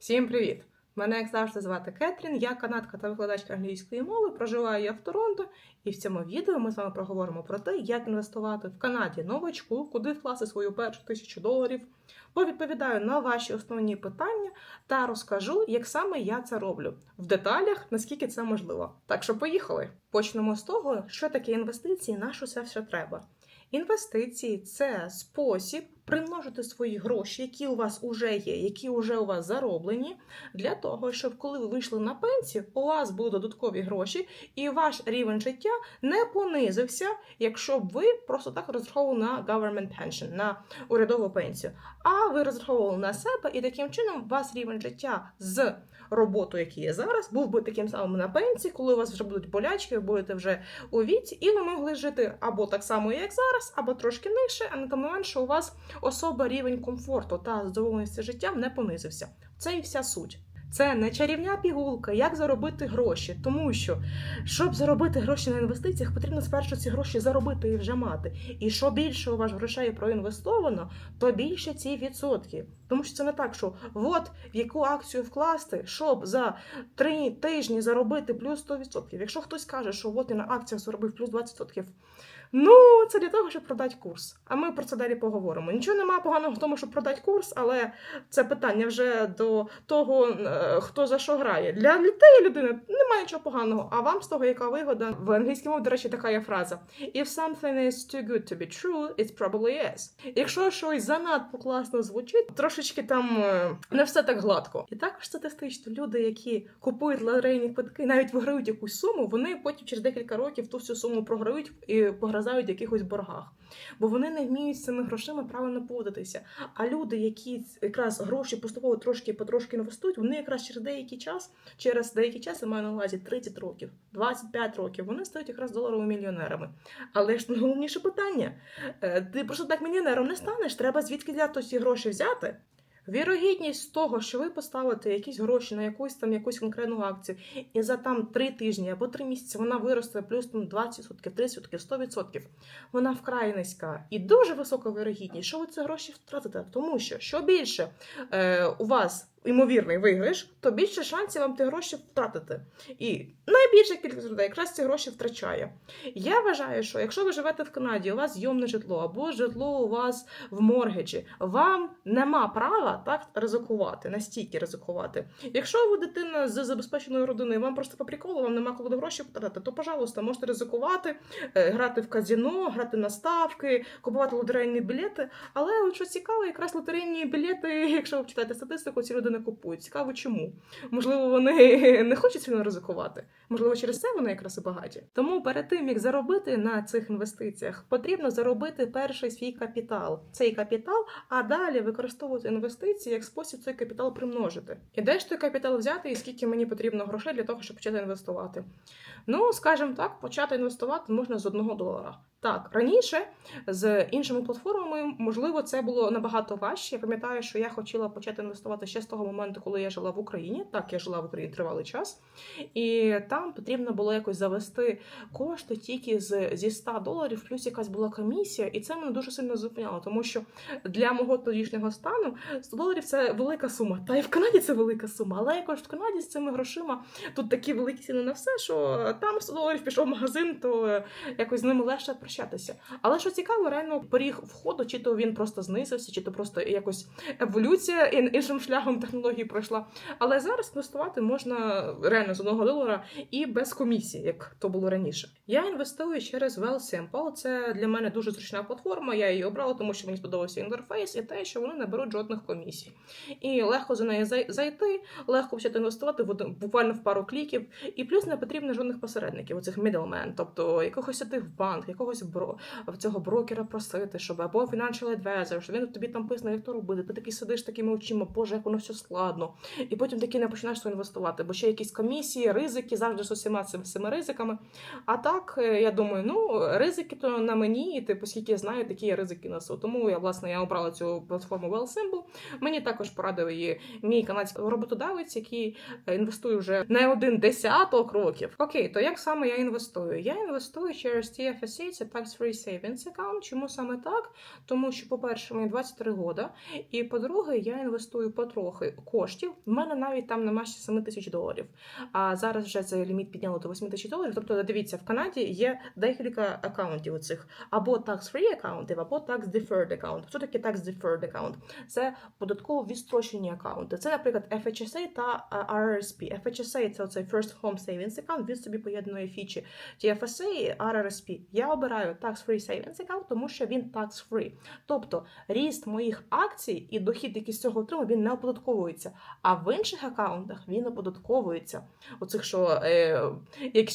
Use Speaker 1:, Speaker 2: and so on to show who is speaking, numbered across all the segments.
Speaker 1: Всім привіт! Мене, як завжди, звати Кетрін, я канадка та викладачка англійської мови, проживаю я в Торонто, і в цьому відео ми з вами проговоримо про те, як інвестувати в Канаді новачку, куди вкласти свою першу тисячу доларів, повідповідаю на ваші основні питання та розкажу, як саме я це роблю в деталях, наскільки це можливо. Так що поїхали. Почнемо з того, що таке інвестиції, на що це все треба. Інвестиції це спосіб примножити свої гроші, які у вас уже є, які вже у вас зароблені, для того, щоб коли ви вийшли на пенсію, у вас були додаткові гроші, і ваш рівень життя не понизився, якщо б ви просто так розраховували на government pension, на урядову пенсію. А ви розраховували на себе, і таким чином у вас рівень життя з роботою, який є зараз, був би таким самим на пенсії, коли у вас вже будуть болячки, ви будете вже у віці, і ви могли жити або так само, як зараз, або трошки нижче, а не тому менше у вас особа рівень комфорту та задоволеності життям не понизився. Це і вся суть. Це не чарівна пігулка, як заробити гроші, тому що щоб заробити гроші на інвестиціях, потрібно спершу ці гроші заробити і вже мати. І що більше у вас грошей проінвестовано, то більше ці відсотки. Тому що це не так, що от в яку акцію вкласти, щоб за три тижні заробити плюс 100%. Якщо хтось каже, що от я на акціях заробив плюс 20%, Ну, це для того, щоб продати курс. А ми про це далі поговоримо. Нічого немає поганого в тому, щоб продати курс, але це питання вже до того, е, хто за що грає. Для тієї людини немає нічого поганого. А вам з того, яка вигода в англійській мові, до речі, така є фраза: If something is too good to be true, it probably is. Якщо щось занадто класно звучить, трошечки там е, не все так гладко. І також статистично люди, які купують лотерейні квитки, навіть виграють якусь суму, вони потім через декілька років ту всю суму програють і пограють в якихось боргах, бо вони не вміють з цими грошима правильно поводитися. А люди, які якраз гроші поступово трошки потрошки інвестують, вони якраз через деякий час, через деякий час я маю на увазі 30 років, 25 років, вони стають якраз доларовими мільйонерами. Але ж найголовніше питання: е, ти просто так мільйонером не станеш, треба звідки взяти ці гроші взяти. Вірогідність того, що ви поставите якісь гроші на якусь там якусь конкретну акцію, і за там три тижні або три місяці вона виросте плюс там 20%, 30%, 100%, вона вкрай низька. І дуже висока вірогідність, що ви ці гроші втратите. Тому що що більше е, у вас ймовірний виграш, то більше шансів вам ті гроші втратити. І найбільша кількість людей якраз ці гроші втрачає. Я вважаю, що якщо ви живете в Канаді, у вас зйомне житло або житло у вас в моргеджі, вам нема права так ризикувати, настільки ризикувати. Якщо ви дитина з забезпеченою родиною, вам просто по приколу, вам нема коли гроші потратити, то, пожалуйста, можете ризикувати, е, грати в казіно, грати на ставки, купувати лотерейні білети. Але от що цікаво, якраз лотерейні білети, якщо ви читаєте статистику, ці люди не купують. Цікаво, чому? Можливо, вони не хочуть сильно ризикувати. Можливо, через це вони якраз і багаті. Тому перед тим як заробити на цих інвестиціях, потрібно заробити перший свій капітал. Цей капітал, а далі використовувати інвестиції як спосіб цей капітал примножити. І де ж той капітал взяти, і скільки мені потрібно грошей для того, щоб почати інвестувати? Ну, скажімо так, почати інвестувати можна з одного долара. Так, раніше з іншими платформами, можливо, це було набагато важче. Я пам'ятаю, що я хотіла почати інвестувати ще з того моменту, коли я жила в Україні. Так, я жила в Україні тривалий час, і там потрібно було якось завести кошти тільки з, зі 100 доларів, плюс якась була комісія, і це мене дуже сильно зупиняло, тому що для мого тодішнього стану 100 доларів це велика сума. Та і в Канаді це велика сума. Але якось в Канаді з цими грошима тут такі великі ціни на все, що там 100 доларів пішов в магазин, то якось з ними легше прощатися. Але що цікаво, реально поріг входу, чи то він просто знизився, чи то просто якось еволюція ін- іншим шляхом технології пройшла. Але зараз інвестувати можна реально з одного долара і без комісії, як то було раніше. Я інвестую через WellSimple. Це для мене дуже зручна платформа. Я її обрала, тому що мені сподобався інтерфейс і те, що вони не беруть жодних комісій. І легко за неї зайти, легко почати інвестувати буквально в пару кліків. І плюс не потрібно жодних посередників, оцих middlemen, тобто якогось іти в банк, якогось бро в цього брокера просити, щоб або financial advisor, що він тобі там писне, як то робити. Ти такий сидиш такими очима, боже, як воно все складно. І потім таки не починаєш інвестувати, бо ще якісь комісії, ризики завжди з усіма цими ризиками. А так, е, я думаю, ну ризики то на мені, і типу, скільки я знаю, такі я ризики несу. Тому я власне я обрала цю платформу WellSimple. Мені також порадив її мій канадський роботодавець, який е, інвестує вже не один десяток років. Окей, то як саме я інвестую? Я інвестую через TFSA, це tax-free savings account. Чому саме так? Тому що, по-перше, мені 23 года, і по-друге, я інвестую потрохи коштів. В мене навіть там нема ще 7 тисяч доларів. А зараз вже цей ліміт підняли до 8 тисяч доларів. Тобто, дивіться, в Канаді є декілька акаунтів оцих або tax-free акаунтів, або tax-deferred аккаунт. Що таке tax-deferred аккаунт? Це податково відстрочені акаунти. Це, наприклад, FHSA та RRSP. FHSA – це оцей First Home Savings Account, він собі поєднує фічі TFSA і RRSP. Я обираю tax-free savings account, тому що він tax-free. Тобто ріст моїх акцій і дохід, який з цього отримав, він не оподатковується. А в інших акаунтах він оподатковується. Оцих, що е,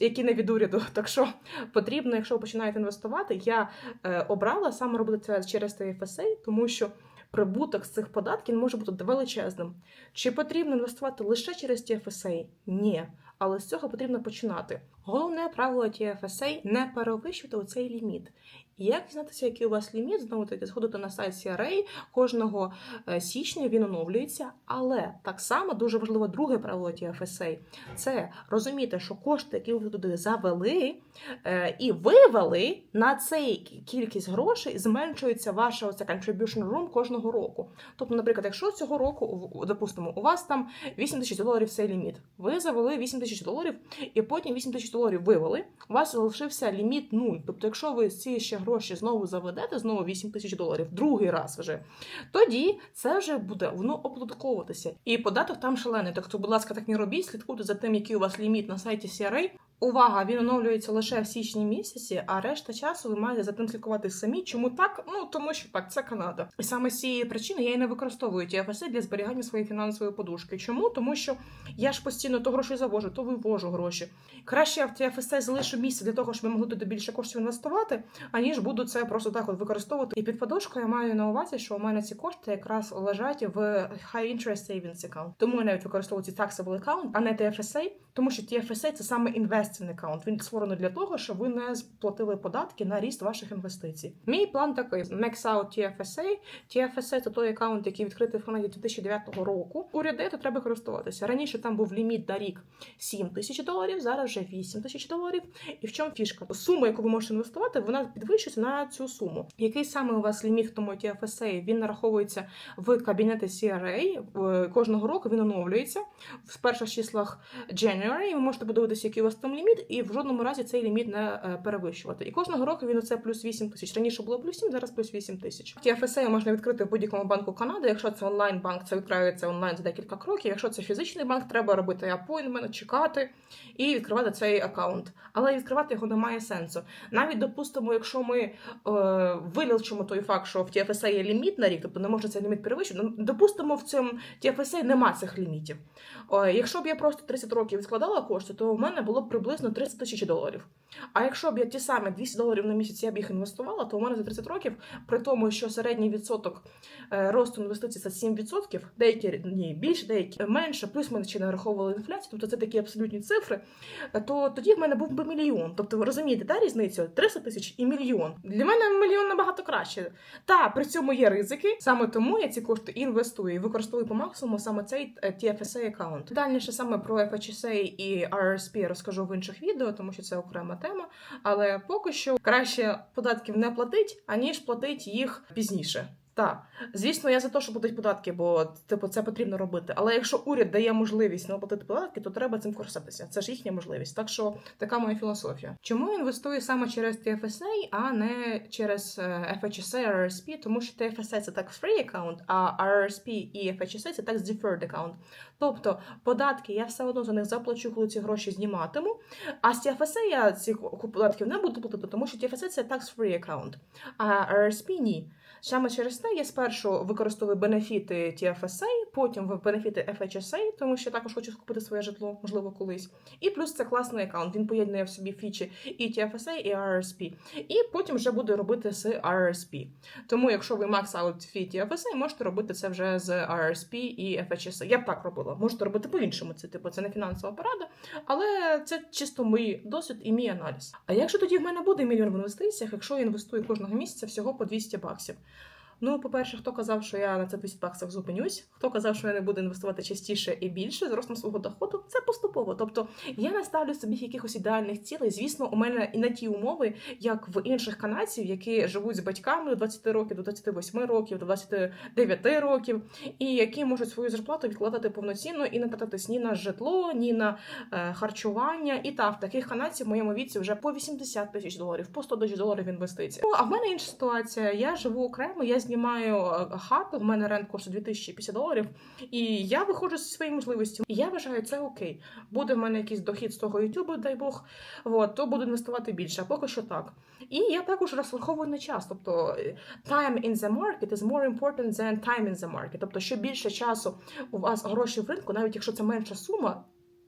Speaker 1: які, не від уряду. Так що потрібно, якщо починаєте інвестувати, я е, обрала саме робити це через TFSA, тому що. Прибуток з цих податків може бути величезним. Чи потрібно інвестувати лише через TFSA? Ні. Але з цього потрібно починати. Головне правило TFSA – не перевищувати оцей ліміт. І як дізнатися, який у вас ліміт, знову таки сходити на сайт CRA, кожного е, січня він оновлюється. Але так само дуже важливо друге правило TFSA – це розуміти, що кошти, які ви туди завели е, і вивели, на цей кількість грошей зменшується ваша оця contribution room кожного року. Тобто, наприклад, якщо цього року, допустимо, у вас там 8 тисяч доларів цей ліміт, ви завели 8 тисяч доларів і потім 8 тисяч доларів вивели, у вас залишився ліміт 0. Тобто, якщо ви ці ще гроші знову заведете, знову 8 тисяч доларів, другий раз вже, тоді це вже буде воно оподатковуватися. І податок там шалений. Так то, будь ласка, так не робіть, слідкуйте за тим, який у вас ліміт на сайті CRA. Увага, він оновлюється лише в січні місяці, а решта часу ви маєте за тим слідкувати самі. Чому так? Ну тому що так, це Канада. І саме з цієї причини я і не використовую TFSA для зберігання своєї фінансової подушки. Чому? Тому що я ж постійно то гроші завожу, то вивожу гроші. Краще я в TFSA залишу місце для того, щоб ви могли туди більше коштів інвестувати, аніж буду це просто так от використовувати. І під подушкою я маю на увазі, що у мене ці кошти якраз лежать в High Interest Savings Account. Тому я навіть використовую ці taxable account, а не TFSA, тому що TFSA – це саме інвестиційний аккаунт. Він створений для того, щоб ви не сплатили податки на ріст ваших інвестицій. Мій план такий: Max Out TFSA. TFSA – це той аккаунт, який відкритий в Канаді 2009 року. Уряди, то треба користуватися. Раніше там був ліміт на рік 7 тисяч доларів, зараз вже 8 тисяч доларів. І в чому фішка? Сума, яку ви можете інвестувати, вона підвищується на цю суму. Який саме у вас ліміт в тому TFSA? Він нараховується в кабінеті CRA. Кожного року він оновлюється в перших числах January. Ви можете подивитися, який у вас там ліміт, і в жодному разі цей ліміт не е, перевищувати. І кожного року він оце плюс 8 тисяч. Раніше було плюс 7, зараз плюс 8 тисяч. Ті TFSA можна відкрити в будь-якому банку Канади. Якщо це онлайн банк, це відкривається онлайн за декілька кроків. Якщо це фізичний банк, треба робити апойнтмент, чекати і відкривати цей аккаунт. Але відкривати його немає сенсу. Навіть допустимо, якщо ми е, вилічимо той факт, що в TFSA є ліміт на рік, тобто не може цей ліміт перевищити. Ну, допустимо, в цьому TFSA нема цих лімітів. Е, якщо б я просто 30 років відкладала кошти, то в мене було б приблизно 30 тисяч доларів. А якщо б я ті самі 200 доларів на місяць я б їх інвестувала, то у мене за 30 років, при тому, що середній відсоток е, росту інвестицій це 7%, деякі ні, більше, деякі менше, плюс ми ще не враховували інфляцію, тобто це такі абсолютні цифри, то тоді в мене був би мільйон. Тобто ви розумієте, та різницю 300 тисяч і мільйон. Для мене мільйон набагато краще. Та при цьому є ризики. Саме тому я ці кошти інвестую і використовую по максимуму саме цей е, TFSA аккаунт. Дальніше саме про FHSA і RRSP розкажу в інших відео, тому що це окрема тема. Але поки що краще податків не платить, аніж платить їх пізніше. Так, звісно, я за те, що платить податки, бо типу це потрібно робити. Але якщо уряд дає можливість не оплатити податки, то треба цим користатися. Це ж їхня можливість. Так що така моя філософія. Чому інвестую саме через TFSA, а не через е, FHSA, RRSP? Тому що TFSA – це tax free аккаунт, а RRSP і FHSA – це tax deferred аккаунт. Тобто податки я все одно за них заплачу, коли ці гроші зніматиму. А з TFSA я цих податків не буду платити, тому що TFSA – це tax free аккаунт, а RRSP – ні. Саме через те я спершу використовую бенефіти TFSA, потім бенефіти FHSA, тому що також хочу скупити своє житло, можливо, колись. І плюс це класний аккаунт. Він поєднує в собі фічі і TFSA, і RRSP. І потім вже буду робити з RRSP. Тому, якщо ви out фі TFSA, можете робити це вже з RRSP і FHSA. Я б так робила. Можете робити по-іншому. Це типу це не фінансова порада, але це чисто мій досвід і мій аналіз. А як же тоді в мене буде мільйон в інвестиціях, якщо я інвестую кожного місяця всього по 200 баксів? Ну, по-перше, хто казав, що я на це 200 баксах зупинюсь, хто казав, що я не буду інвестувати частіше і більше з ростом свого доходу, це поступово. Тобто я не ставлю собі якихось ідеальних цілей. Звісно, у мене і на ті умови, як в інших канадців, які живуть з батьками до 20 років, до 28 років, до 29 років, і які можуть свою зарплату відкладати повноцінно і не тратитись ні на житло, ні на е, харчування. І так, таких канадців в моєму віці вже по 80 тисяч доларів, по 100 тисяч доларів інвестицій. Ну, а в мене інша ситуація. Я живу окремо, я знімаю е, хату, в мене рент коштує 2050 доларів, і я виходжу зі своєї можливості. І я вважаю, це окей. Буде в мене якийсь дохід з того Ютубу, дай Бог, от, то буду інвестувати більше, а поки що так. І я також розраховую на час. Тобто е, time in the market is more important than time in the market. Тобто, що більше часу у вас гроші в ринку, навіть якщо це менша сума,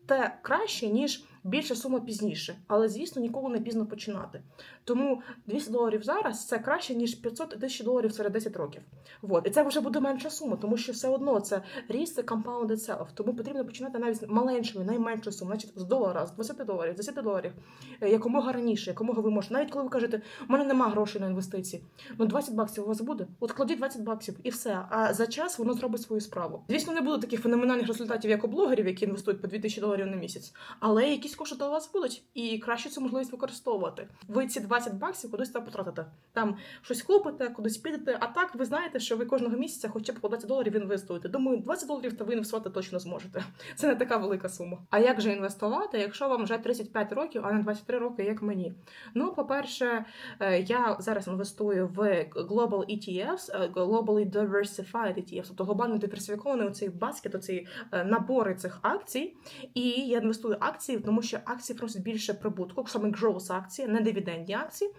Speaker 1: те краще, ніж більша сума пізніше. Але, звісно, ніколи не пізно починати. Тому 200 доларів зараз це краще, ніж 500 тисяч доларів серед 10 років. Вот. І це вже буде менша сума, тому що все одно це ріст, це compound itself. Тому потрібно починати навіть з маленької, найменшої суми, значить з долара, з 20 доларів, з 10 доларів, е, якомога раніше, якомога ви можете. Навіть коли ви кажете, у мене немає грошей на інвестиції. Ну 20 баксів у вас буде. От кладіть 20 баксів і все. А за час воно зробить свою справу. Звісно, не буде таких феноменальних результатів, як у блогерів, які інвестують по 2000 доларів на місяць, але якісь кошти у вас будуть, і краще цю можливість використовувати. Ви ці 20 баксів кудись там потратите. Там щось купите, кудись підете. А так ви знаєте, що ви кожного місяця хоча б по 20 доларів інвестуєте. Думаю, 20 доларів та ви інвестувати точно зможете. Це не така велика сума. А як же інвестувати, якщо вам вже 35 років, а не 23 роки, як мені? Ну, по-перше, е, я зараз інвестую в Global ETFs, е, Globally Diversified ETFs, тобто глобально диверсифікований оцей баскет, оці е, набори цих акцій. І я інвестую акції, тому що акції просять більше прибутку, саме growth акції, не дивідендні акції.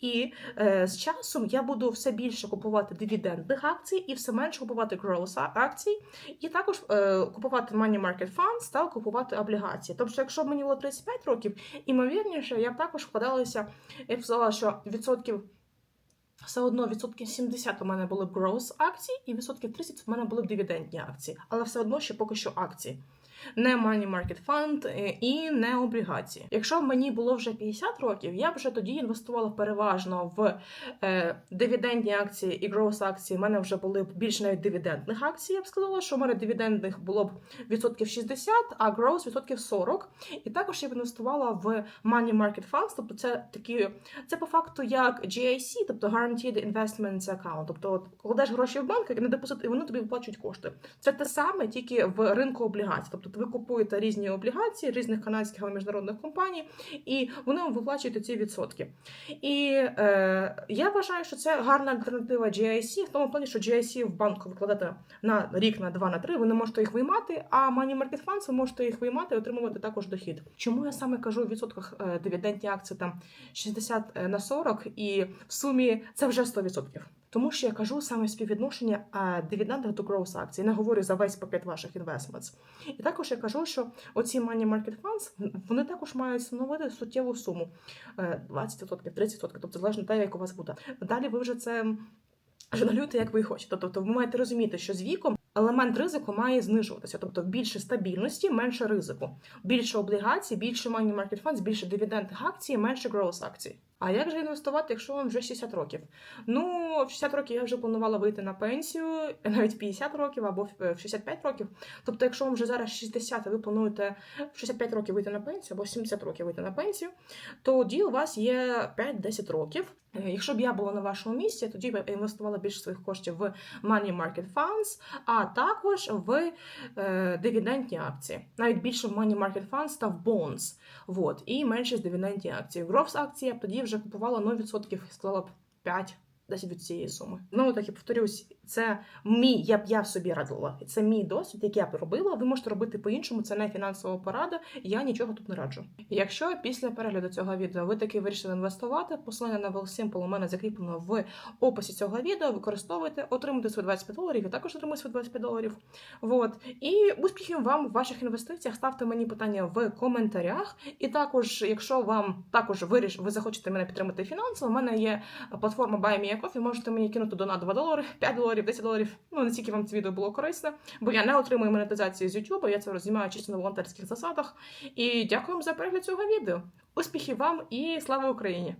Speaker 1: І е, з часом я буду все більше купувати дивідендних акцій і все менше купувати growth акцій, і також е, купувати money market funds та купувати облігації. Тобто, якщо б мені було 35 років, імовірніше, я б також вкладалася, я б сказала, що відсотків. Все одно відсотків 70 у мене були б акції, і відсотків 30 у мене були б дивідендні акції. Але все одно ще поки що акції. Не money market fund е, і не облігації. Якщо мені було вже 50 років, я б вже тоді інвестувала переважно в е, дивідендні акції і growth акції. У мене вже були більш навіть дивідендних акцій. Я б сказала, що у мене дивідендних було б відсотків 60, а growth відсотків 40. І також я б інвестувала в money market funds, тобто це такі, це по факту як GIC, тобто Guaranteed Investment Account. Тобто от, кладеш гроші в банк, як не депозит, і вони тобі виплачують кошти. Це те саме, тільки в ринку облігацій. Тобто ви купуєте різні облігації різних канадських або міжнародних компаній, і вони вам виплачують ці відсотки. І е, я вважаю, що це гарна альтернатива GIC, в тому плані, що GIC в банку викладати на рік, на два, на три, ви не можете їх виймати, а Money Market Funds ви можете їх виймати і отримувати також дохід. Чому я саме кажу в відсотках е, дивідендні акції там 60 на 40, і в сумі це вже 100%. Тому що я кажу саме співвідношення дивідендів до growth акцій. Не говорю за весь пакет ваших investments. І також я кажу, що оці money market funds, вони також мають становити суттєву суму 20%, 30%, тобто залежно те, як у вас буде. Далі ви вже це жонглюєте, як ви хочете. Тобто ви маєте розуміти, що з віком елемент ризику має знижуватися, тобто більше стабільності, менше ризику, більше облігацій, більше money market funds, більше дивідендних акцій, менше growth акцій. А як же інвестувати, якщо вам вже 60 років? Ну, в 60 років я вже планувала вийти на пенсію, навіть 50 років або в 65 років. Тобто, якщо вам вже зараз 60, а ви плануєте в 65 років вийти на пенсію або 70 років вийти на пенсію, тоді у вас є 5-10 років. Якщо б я була на вашому місці, тоді б я інвестувала більше своїх коштів в money market funds, а також в е, дивідендні акції. Навіть більше в money market funds та в bonds. Вот. І менше з дивідендні акції. Growth акції я тоді вже купувала 0%, склала б 5 10 від цієї суми. Знову таки повторюсь, це мій, я б я собі радила. Це мій досвід, який я б робила. Ви можете робити по-іншому, це не фінансова порада. Я нічого тут не раджу. Якщо після перегляду цього відео ви таки вирішили інвестувати, посилання на Велсимпл у мене закріплено в описі цього відео. Використовуйте, отримуйте свої 25 доларів. Я також отримую свої 25 доларів. Вот. І успіхів вам в ваших інвестиціях. Ставте мені питання в коментарях. І також, якщо вам також виріш, ви захочете мене підтримати фінансово, у мене є платформа Buy Me a Coffee, можете мені кинути донат 2 долари, 5 доларів, 10 доларів. Ну, наскільки вам це відео було корисне, бо я не отримую монетизації з YouTube, я це рознімаю чисто на волонтерських засадах. І дякую вам за перегляд цього відео. Успіхів вам і слава Україні!